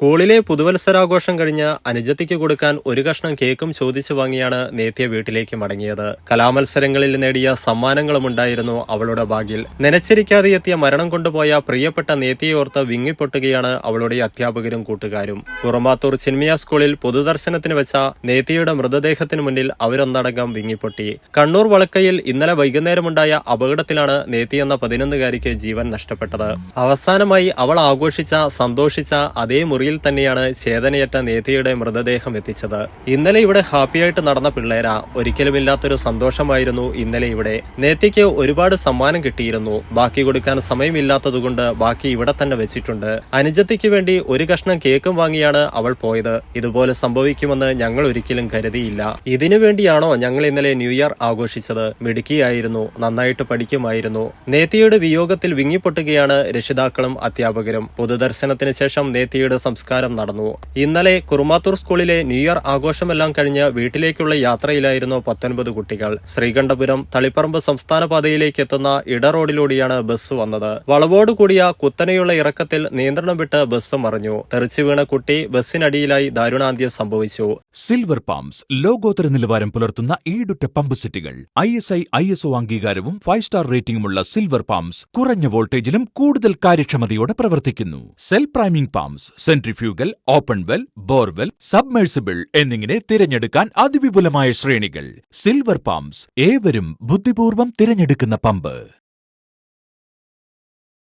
സ്കൂളിലെ പുതുവത്സരാഘോഷം കഴിഞ്ഞ് അനുജത്തിക്ക് കൊടുക്കാൻ ഒരു കഷ്ണം കേക്കും ചോദിച്ചു വാങ്ങിയാണ് നേത്യ വീട്ടിലേക്ക് മടങ്ങിയത്. കലാമത്സരങ്ങളിൽ നേടിയ സമ്മാനങ്ങളും ഉണ്ടായിരുന്നു അവളുടെ ബാഗിൽ. നനച്ചിരിക്കാതെ എത്തിയ മരണം കൊണ്ടുപോയ പ്രിയപ്പെട്ട നേത്യയോർത്ത് വിങ്ങിപ്പൊട്ടുകയാണ് അവളുടെ അധ്യാപകരും കൂട്ടുകാരും. കുറുമാത്തൂർ ചിന്മയ സ്കൂളിൽ പൊതുദർശനത്തിന് വെച്ച നേത്യയുടെ മൃതദേഹത്തിന് മുന്നിൽ അവരൊന്നടങ്കം വിങ്ങിപ്പൊട്ടി. കണ്ണൂർ വളക്കയിൽ ഇന്നലെ വൈകുന്നേരമുണ്ടായ അപകടത്തിലാണ് നേത്തി എന്ന പതിനൊന്നുകാരിക്ക് ജീവൻ നഷ്ടപ്പെട്ടത്. അവസാനമായി അവൾ ആഘോഷിച്ച സന്തോഷിച്ച അതേ മുറിയിൽ തന്നെയാണ് ചേതനയേറ്റ നേതിയുടെ മൃതദേഹം എത്തിച്ചത്. ഇന്നലെ ഇവിടെ ഹാപ്പിയായിട്ട് നടന്ന പിള്ളേര ഒരിക്കലുമില്ലാത്തൊരു സന്തോഷമായിരുന്നു ഇന്നലെ ഇവിടെ. നേത്തിക്ക് ഒരുപാട് സമ്മാനം കിട്ടിയിരുന്നു. ബാക്കി കൊടുക്കാൻ സമയമില്ലാത്തതുകൊണ്ട് ബാക്കി ഇവിടെ തന്നെ വെച്ചിട്ടുണ്ട്. അനുജത്തിക്ക് വേണ്ടി ഒരു കഷ്ണം കേക്കും വാങ്ങിയാണ് അവൾ പോയത്. ഇതുപോലെ സംഭവിക്കുമെന്ന് ഞങ്ങൾ ഒരിക്കലും കരുതിയില്ല. ഇതിനു വേണ്ടിയാണോ ഞങ്ങൾ ഇന്നലെ ന്യൂ ഇയർ ആഘോഷിച്ചത്? മിടുക്കിയായിരുന്നു. നന്നായിട്ട് പഠിക്കുമായിരുന്നു. നേത്തിയുടെ വിയോഗത്തിൽ വിങ്ങിപ്പൊട്ടുകയാണ് രക്ഷിതാക്കളും അധ്യാപകരും. പൊതുദർശനത്തിന് ശേഷം നേത്തിയുടെ സംസ്കാരം നടന്നു. ഇന്നലെ കുറുമാത്തൂർ സ്കൂളിലെ ന്യൂ ഇയർ ആഘോഷമെല്ലാം കഴിഞ്ഞ് വീട്ടിലേക്കുള്ള യാത്രയിലായിരുന്നു പത്തൊൻപത് കുട്ടികൾ. ശ്രീകണ്ഠപുരം തളിപ്പറമ്പ് സംസ്ഥാന പാതയിലേക്ക് എത്തുന്ന ഇട റോഡിലൂടെയാണ് ബസ് വന്നത്. വളവോട് കൂടിയ കുത്തനെയുള്ള ഇറക്കത്തിൽ നിയന്ത്രണം വിട്ട് ബസ് മറിഞ്ഞു. തെറിച്ചു വീണ കുട്ടി ബസ്സിനടിയിലായി ദാരുണാന്ത്യം സംഭവിച്ചു. സിൽവർ പാംസ് ലോകോത്തര നിലവാരം പുലർത്തുന്ന ഈടുറ്റ പമ്പ് സെറ്റുകൾ. I S I I S O അംഗീകാരവും ഫൈവ് സ്റ്റാർ റേറ്റിംഗുമുള്ള സിൽവർ പാംസ് കുറഞ്ഞ വോൾട്ടേജിലും കൂടുതൽ കാര്യക്ഷമതയോടെ പ്രവർത്തിക്കുന്നു. Self priming pumps centrifugal open well borewell submersible എന്നിങ്ങനെ തിരഞ്ഞെടുക്കാൻ അതിവിപുലമായ ശ്രേണികൾ. സിൽവർ പാംസ് ഏവരും ബുദ്ധിപൂർവം തിരഞ്ഞെടുക്കുന്ന പമ്പ്.